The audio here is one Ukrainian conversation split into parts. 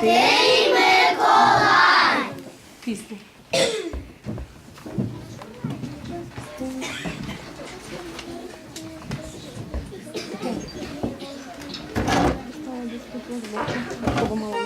Святий Миколай. Пісню. Кого мало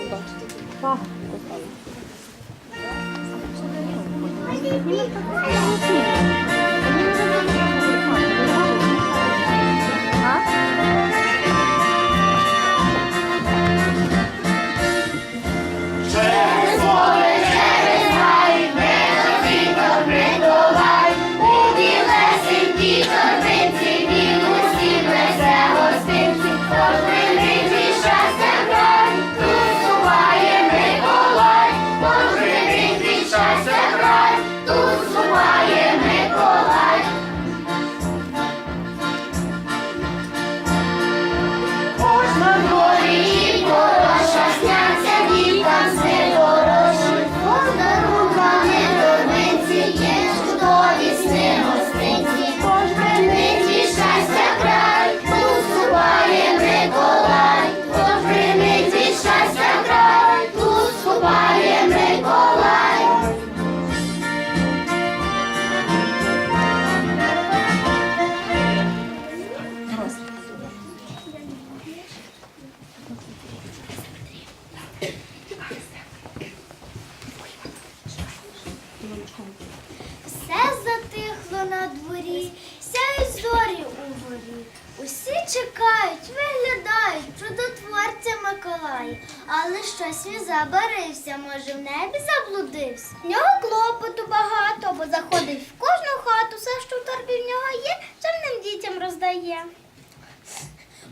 Все затихло на дворі, сяють зорі у горі. Усі чекають, виглядають чудотворця Миколая. Але щось він забарився, може в небі заблудився. В нього клопоту багато, бо заходить в кожну хату, все, що в торбі в нього є, чемним дітям роздає.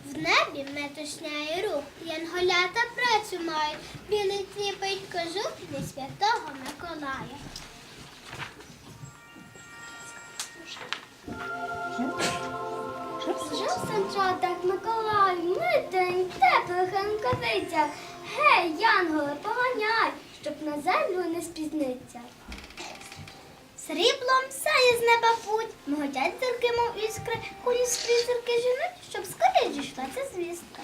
В небі метушняє рух, янголята працю мають, білий тріпить кожух від святого Миколая. Жив санчатах Миколай, митень, теплих рукавицях. Гей, янголи, поганяй, щоб на землю не спізниться. Сріблом сяє з неба путь, миготять зірки, мов іскри, кулі скрізь зірки женуть, щоб скоріше дійшла ця звістка.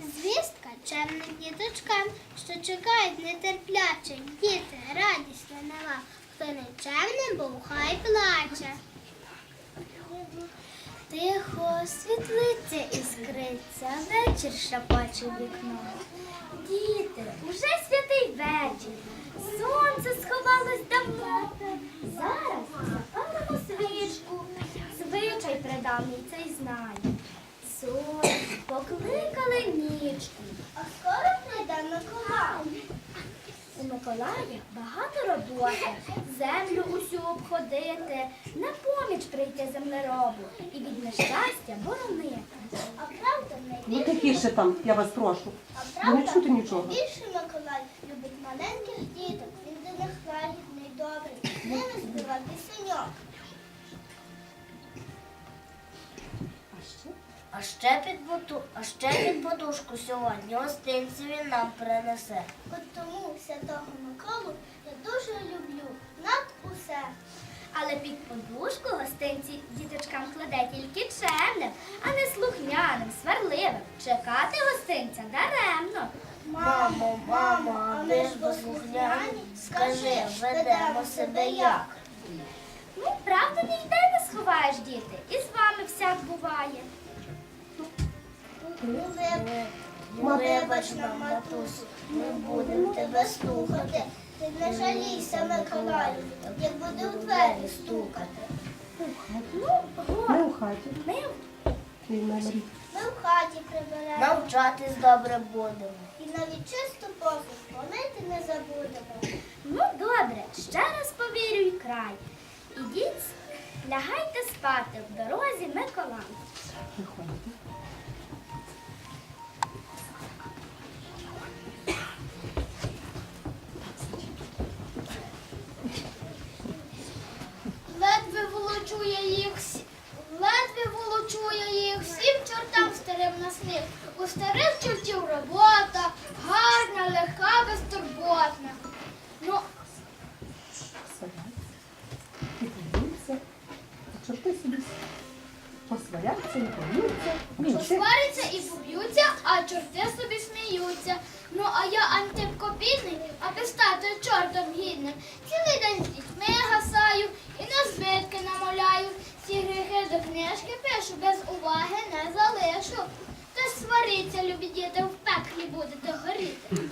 Звістка чемним діточкам, що чекають нетерпляче. Діти, радість нова. Хто не чемним, був, хай плаче. Тихо світлиця іскриться, вечір шапоче в вікно. Діти, уже святий вечір. Сонце сховалось давно. Зараз запалимо свічку. Звичай придавній цей знає. Сон покликали нічку. А скоро прийде Миколай. У Миколая багато роботи, землю усю обходити, на поміч прийти землеробу і від нещастя боронити. А правда Ну тихіше там, я вас прошу. Бо не чути нічого. Більше Миколай любить маленьких діток, він до них лагідний, добрий, не розбивати співає А ще під поту, а ще під подушку сьогодні гостинці він нам принесе. От тому святого Миколу я дуже люблю над усе. Але під подушку гостинці діточкам кладе тільки чемним, а не слухняним, сварливим. Чекати гостинця даремно. Мамо, мамо, а ми ж послухняні, скажи, ведемо себе як? Ну, правду ніде не сховаєш, діти, і з вами всяк буває. Ну, Ну, Вибач нам, матусю, ми будемо тебе слухати. Ти не жалійся, Миколаю, як буде у двері стукати. Ну, Ми у хаті. ми. Ми в хаті приберемо Навчатись добре будемо. і навіть чисту посуд помити не забудемо. Ну, добре, ще раз повірю й край. Ідіть, лягайте спати в дорозі Миколай. Виходите. Волочує їх, ледве волочує їх всім чортам старим на сміх. У старих чортів робота, гарна, легка, безтурботна. Ну, Підійдіться. Чорти собі посваряться. Ні, ти посваряться і поб'ються, а чорти собі сміються. Ну, а я Антипко бідний, аби стати чортом гідним. Цілий день дітьми гасаю і на збитки намовляю. Ці гріхи до книжки пишу, без уваги не залишу. Та свариться, любі діти, в пеклі будете горіти.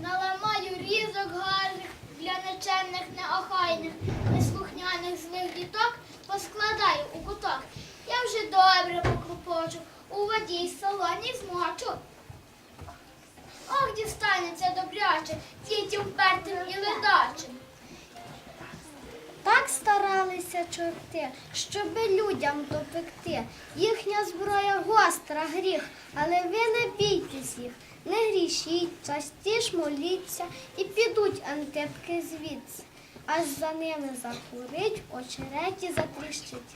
Наламаю різок гарних для нечемних, неохайних, неслухняних злих діток, поскладаю у куток. Я вже добре покрупочу, у воді й солоні змочу. Ох, дістанеться добряче, дітям впертим і ледачим. Так старалися чорти, щоби людям допекти. Їхня зброя гостра гріх, але ви не бійтесь їх, не грішіть, частіш моліться і підуть антипки звідси. Аж за ними захворить, очереті затріщить.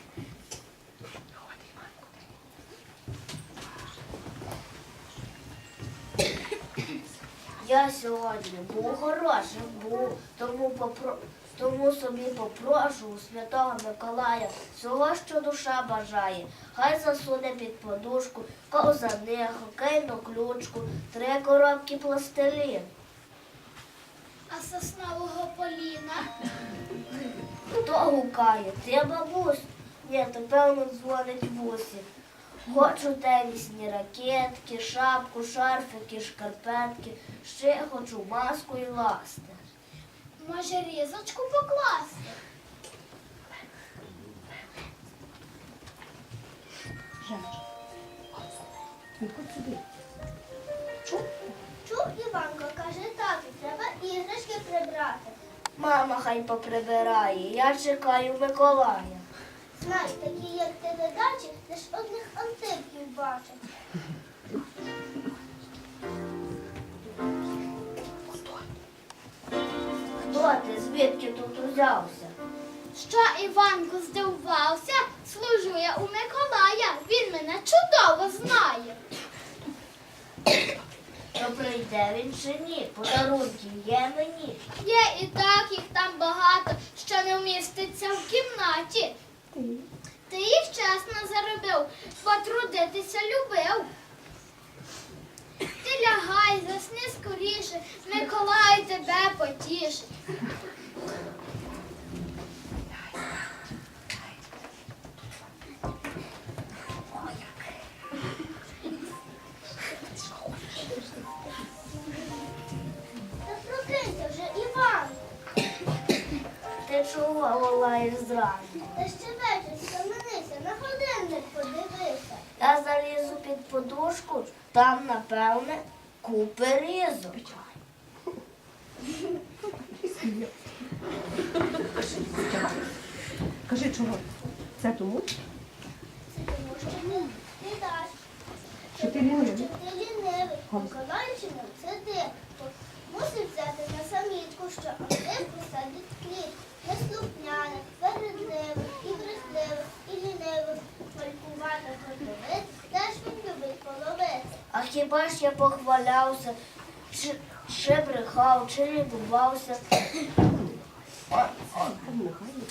Я сьогодні був хорошим, був, тому попро... тому собі попрошу у святого Миколая всього, що душа бажає. Хай засуне під подушку, ковзани, хокейну ключку, три коробки пластилін. А соснового поліна Хто гукає? Ти бабусь? Ні, то певно дзвонить вусі. Хочу тенісні ракетки, шапку, шарфики, шкарпетки, ще хочу маску і ласти. може різочку покласти. Сюди. Чув Іванко, каже тату, треба іграшки прибрати. Мама хай поприбирає, я чекаю Миколая. Знаєш, такі, як ти додачі, лиш одних антипів бачать. Хто ти? Звідки тут узявся? Що Іванко здивувався, служу я у Миколая, він мене чудово знає. То прийде він чи ні? Подарунки є мені. Є і так їх там багато, що не вміститься в кімнаті. Ти їх чесно заробив, потрудитися любив. Ти лягай, засни скоріше, Миколай тебе потішить. Та вже, Іван. Ти чого волаєш зранку? Та ще вечір схаменися, на годинник подивися. Я залізу під подушку, там, напевне, купи різу. Кажи, чого? Це тому, Це тому, що ти не даш. що ти лінивий. Ти лінивий, Миколаївчину це дивко. Мусить взяти на самітку, що Антипку садить кліп. Неслухняних, вередливих, і брехливих, і лінивих, малькуватих годовиць, теж він любить половити. А хіба ж я похвалявся, чи, чи брехав, чи лікувався? Он,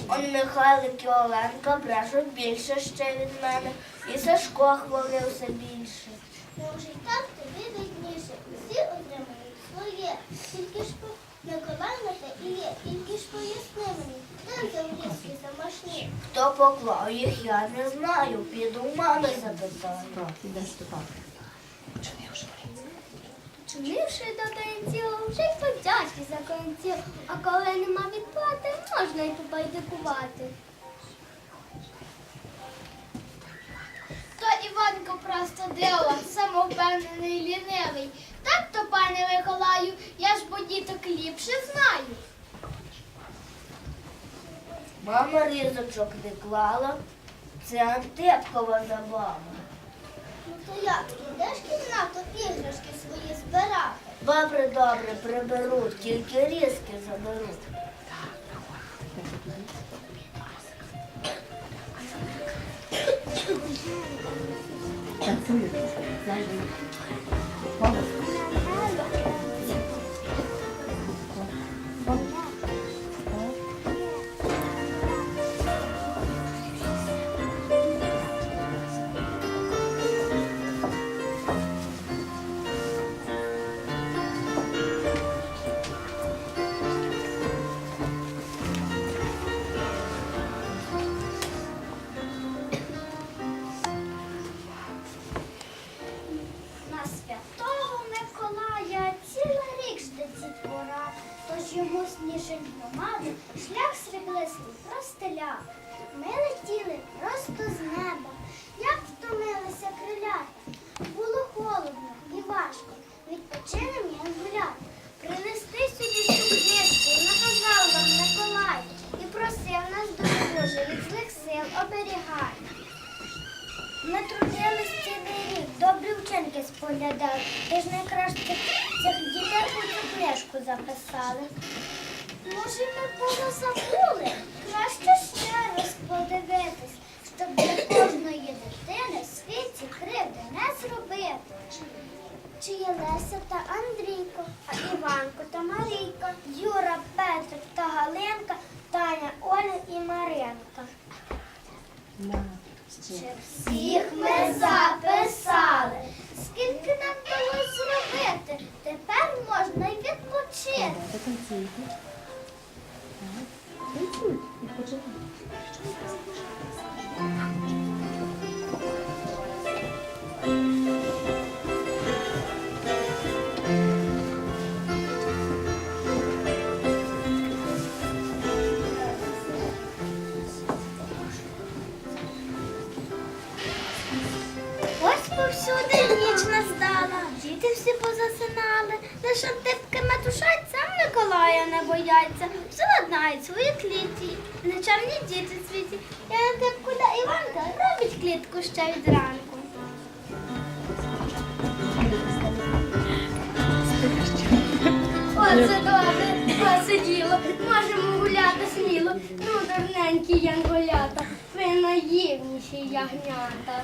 он, Михайлик і Оленка брешуть більше ще від мене. І Сашко хвалився більше. Може, й так тобі видніше, усі отримають своє. Тільки ж по Миколай на те і є, тільки ж поясни мені, замашні. Хто поклав їх, я не знаю. Піду в мами запитаю. Чунивши до танців, вже й подячки за конців, а коли нема відплати, можна й попайдикувати. То Іванко просто диво, самовпевнений лінивий. Так то, пане Миколаю, я ж бо діток ліпше знаю. Мама різочок не клала. Це Антепкова забава. Ну то як, ідеш кімнату іграшки свої збирати? Добре, добре, приберуть, тільки різки заберуть. Танцює. Ось повсюди ніч настала, діти всі позасинали. Лиш Антипки метушать, сам Миколая не бояться. Все ладнають свої клітці, нечемні діти світі. І Антипку та Іванка робить клітку ще від ранку. Оце добре, посиділо, можемо гуляти сміло. Ну, дурненькі наївніші ягнята.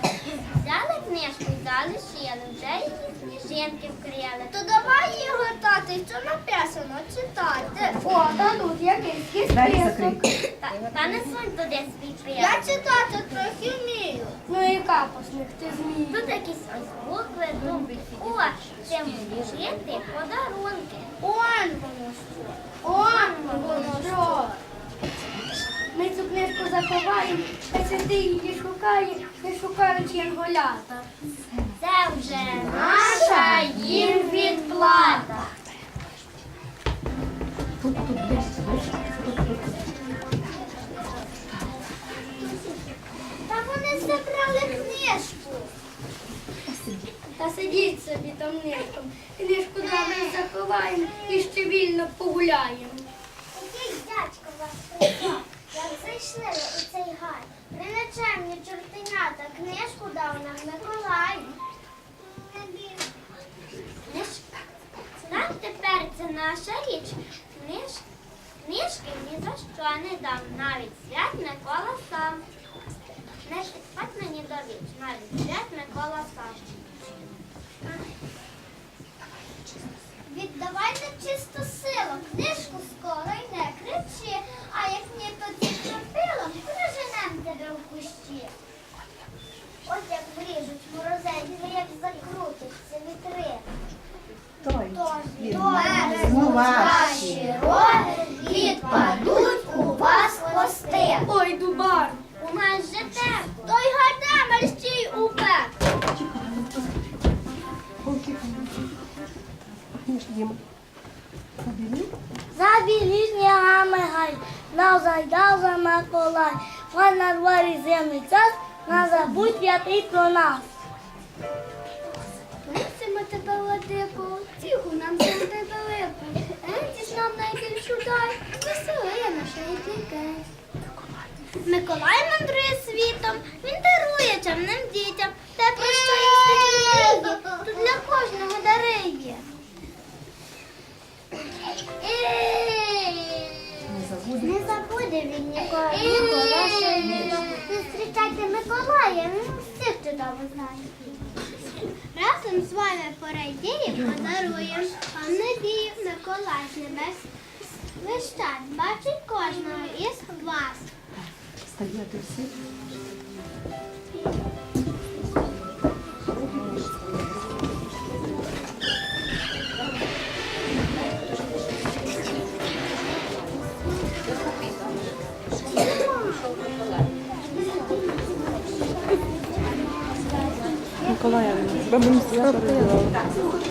Взяли книжку і залишили, вже її сніжинки вкрили. То давай її гортати, що написано читати. О, та тут якийсь Двері список. Та, не сунь туди свій Я читати трохи вмію. Ну і капусник ти змій. Тут якісь ось букви, думки. О, це жити подарунки. Он воно що. Он воно що. Ми цю книжку заховаємо, а сюди її шукає, не шукають янголята. Це вже наша їм відплата. Та вони забрали книжку. Та сидіть собі там нишком. Книжку добре заховаємо і ще вільно погуляємо. Який дядько вас прийшов? Як зайшли у цей гай? Принечемні чортенята книжку дав нам Миколай. Нам тепер це наша річ. Книж... Книжки ні за що не дам, навіть свят Микола сам. Не підпать мені до віч, навіть свят Микола сам. Віддавайте чисто силу, книжку скоро й не От як вріжуть морозець, як закрутиться вітри. Той. Тож ваші роги відпадуть у вас хвости. Ой, дубар! У нас же те, той гаде мерщій упек. За білі снігами гай, на зайдав за Миколай, Хай на дворі зимний час, на забудь п'ятий про нас. Просимо тебе, Владико, тиху нам землі далеко. Ентіс нам найбільшу дай, весели нашої дітей. Миколай мандрує світом, він дарує чемним дітям, те, про що є світ тут для кожного дари є. Не. Не забуде він вірно. Зустрічайте Миколая, він всіх чудово знає. Разом з вами порайдіємо, подаруємо вам надію Миколай з небес. Вищать, бачить кожного із вас. Стояти всі. Миколаївна, тебе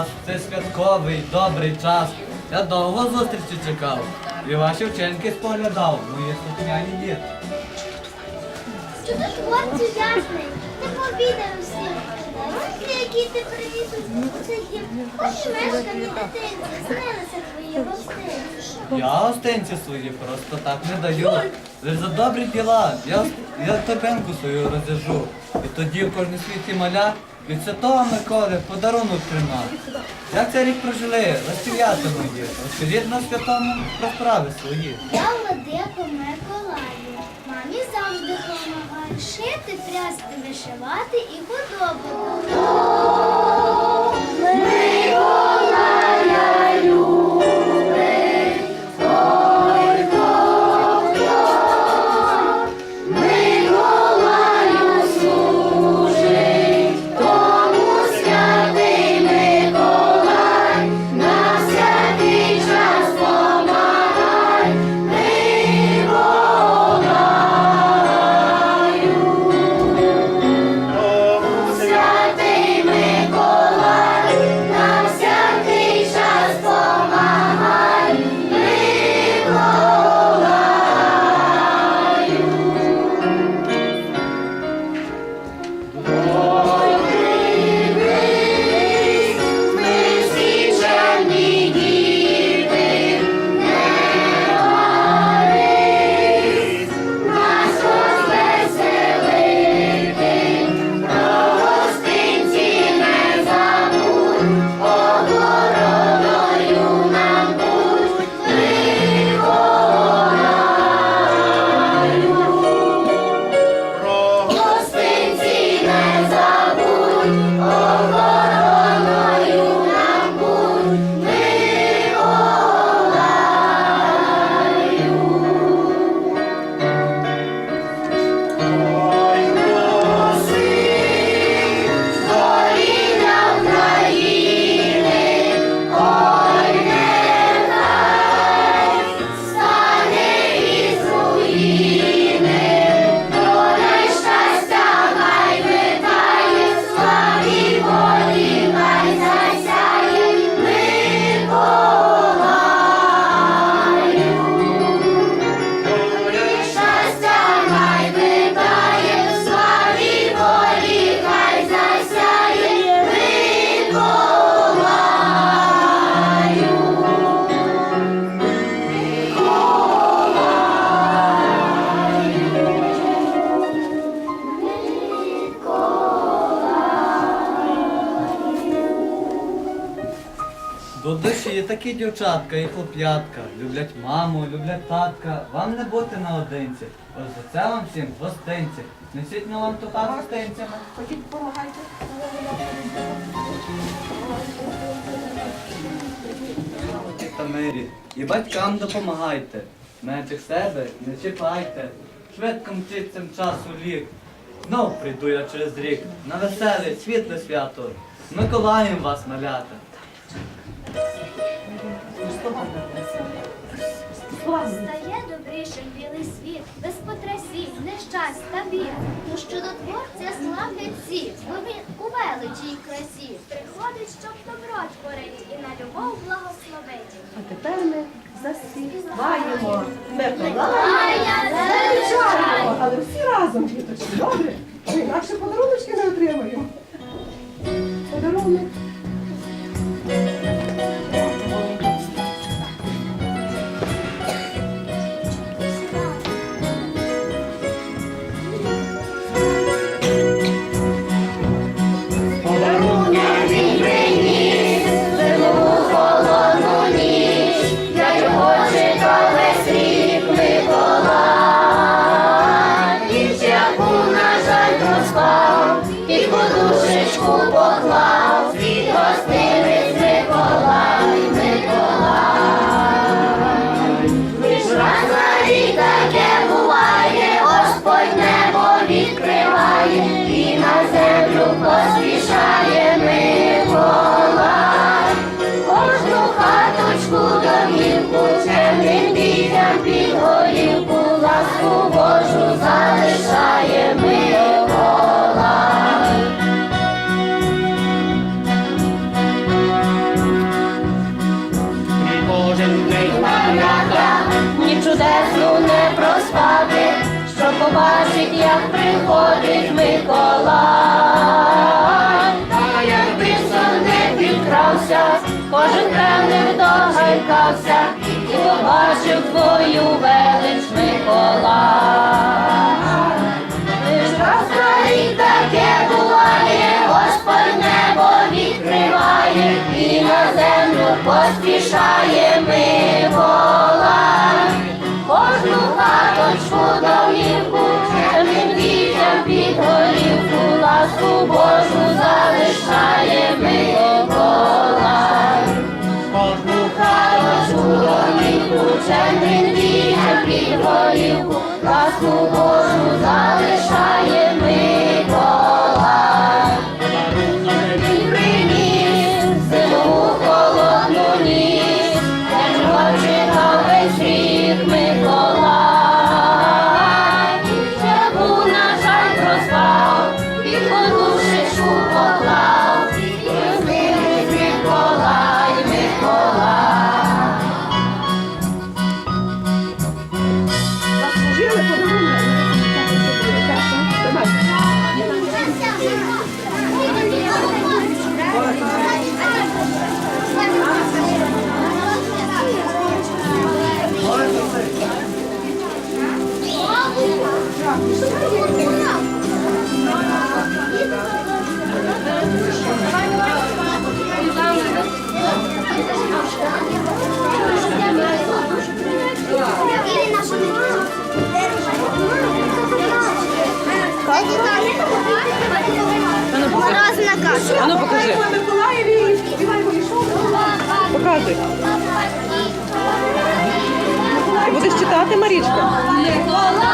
вас. Це святковий, добрий час. Я довго зустрічі чекав. І ваші вчинки споглядав. Мої слухняні діти. Чудотворцю ясний, ти повідав усім. Дарунки, які ти привіз у цей дім, хоч і мешкані дитинці, снилися твої гостинці. Я гостинці свої просто так не даю. Лиш за добрі діла я, я торбинку свою розв'яжу. І тоді в кожній світі маля від святого Миколи подарунок тримав. Як цей рік прожили, розстріляти мої, розкажіть на святому про справи свої. Я владико Миколаю, мамі завжди допомагаю шити, прясти, вишивати і худобу. До душі є такі дівчатка і хлоп'ятка. Люблять маму, люблять татка. Вам не бути наодинці. Ось за це вам всім гостинці. Несіть на вам тука з гостинцями. Ходіть, допомагайте. та мирі. І батькам допомагайте. Менших себе не чіпайте. Швидко мчить цим часу лік. Знов прийду я через рік на веселе, світле свято. Миколаєм вас малята. Стає добрішим білий світ, без потрясінь, нещасть та бід. Ну що до творця славлять всі, бо він у величі й красі. Приходить, щоб добро творить і на любов благословить. А тепер ми заспіваємо. Миколая, Миколая, але всі разом, діточки, добре? Інакше подаруночки не отримаємо. Подарунок. Як приходить Миколай, та якби сон не підкрався, кожен певним догайкався і побачив твою велич Миколай. Раз на рік таке буває, Господь небо відкриває і на землю поспішає Миколай. Кожну хаточку домівку, ласку Божу залишає Миколай. Кожну хорошу домівку, чемним дітям під голівку, ласку Божу залишає Миколай. Até marítima.